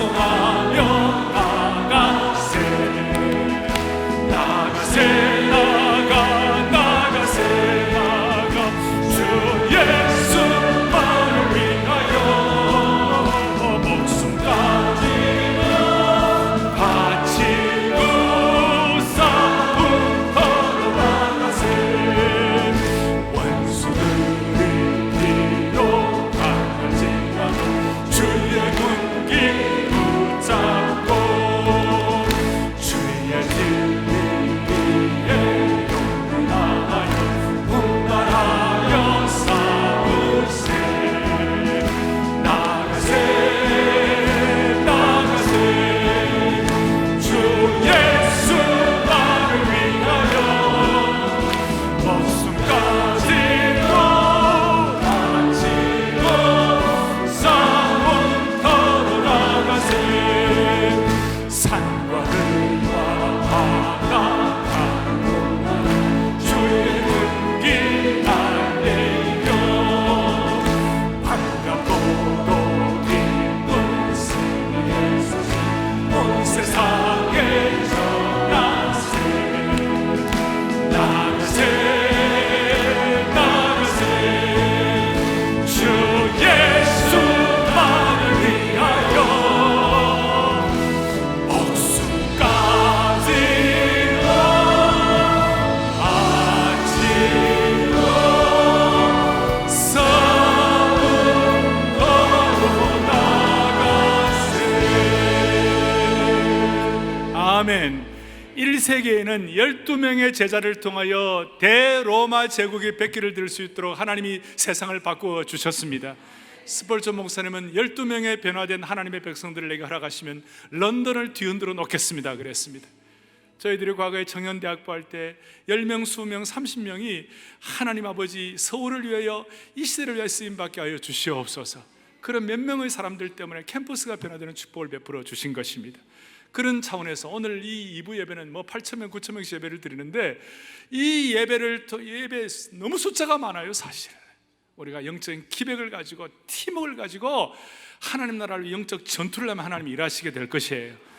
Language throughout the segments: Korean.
so long. 세기에는 12명의 제자를 통하여 대로마 제국의 백기를 들 수 있도록 하나님이 세상을 바꾸어 주셨습니다. 스펄전 목사님은 12명의 변화된 하나님의 백성들을 내게 허락하시면 런던을 뒤흔들어 놓겠습니다. 그랬습니다. 저희들이 과거에 청년대학부 할 때 10명, 20명, 30명이 하나님 아버지 서울을 위하여 이 시대를 위하여 쓰임받게 하여 주시옵소서 그런 몇 명의 사람들 때문에 캠퍼스가 변화되는 축복을 베풀어 주신 것입니다 그런 차원에서 오늘 이 2부 예배는 뭐 8천명, 9천명씩 예배를 드리는데 이 예배를 또 예배 너무 숫자가 많아요 사실은 우리가 영적인 기백을 가지고 팀워크를 가지고 하나님 나라를 영적 전투를 하면 하나님이 일하시게 될 것이에요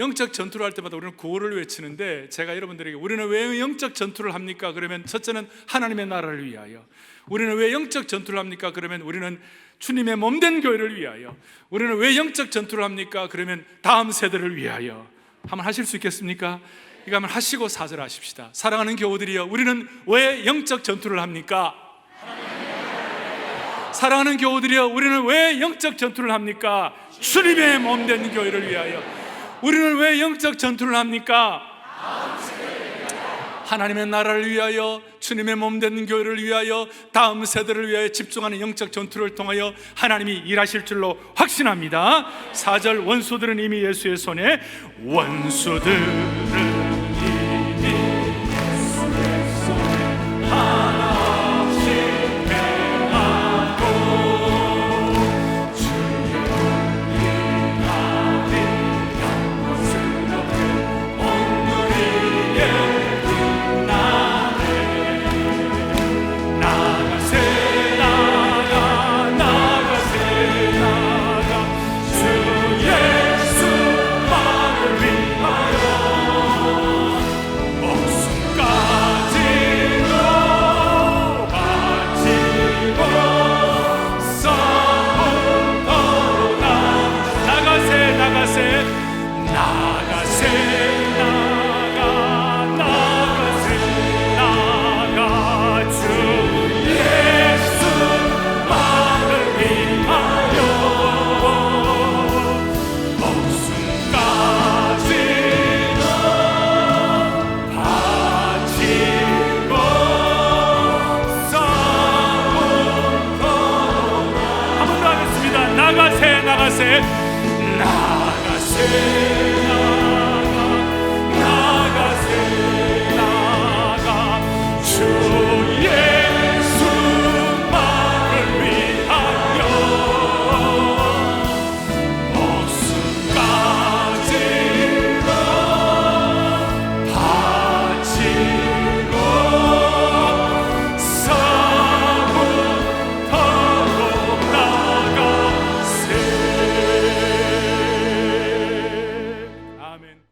영적 전투를 할 때마다 우리는 구호를 외치는데 제가 여러분들에게 우리는 왜 영적 전투를 합니까? 그러면 첫째는 하나님의 나라를 위하여 우리는 왜 영적 전투를 합니까? 그러면 우리는 주님의 몸된 교회를 위하여 우리는 왜 영적 전투를 합니까? 그러면 다음 세대를 위하여 한번 하실 수 있겠습니까? 이거 한번 하시고 사절 하십시다 사랑하는 교우들이여 우리는 왜 영적 전투를 합니까? 사랑하는 교우들이여 우리는 왜 영적 전투를 합니까? 주님의 몸된 교회를 위하여 우리는 왜 영적 전투를 합니까? 하나님의 나라를 위하여 주님의 몸된 교회를 위하여 다음 세대를 위하여 집중하는 영적 전투를 통하여 하나님이 일하실 줄로 확신합니다. 4절 원수들은 이미 예수의 손에 원수들은 나가세.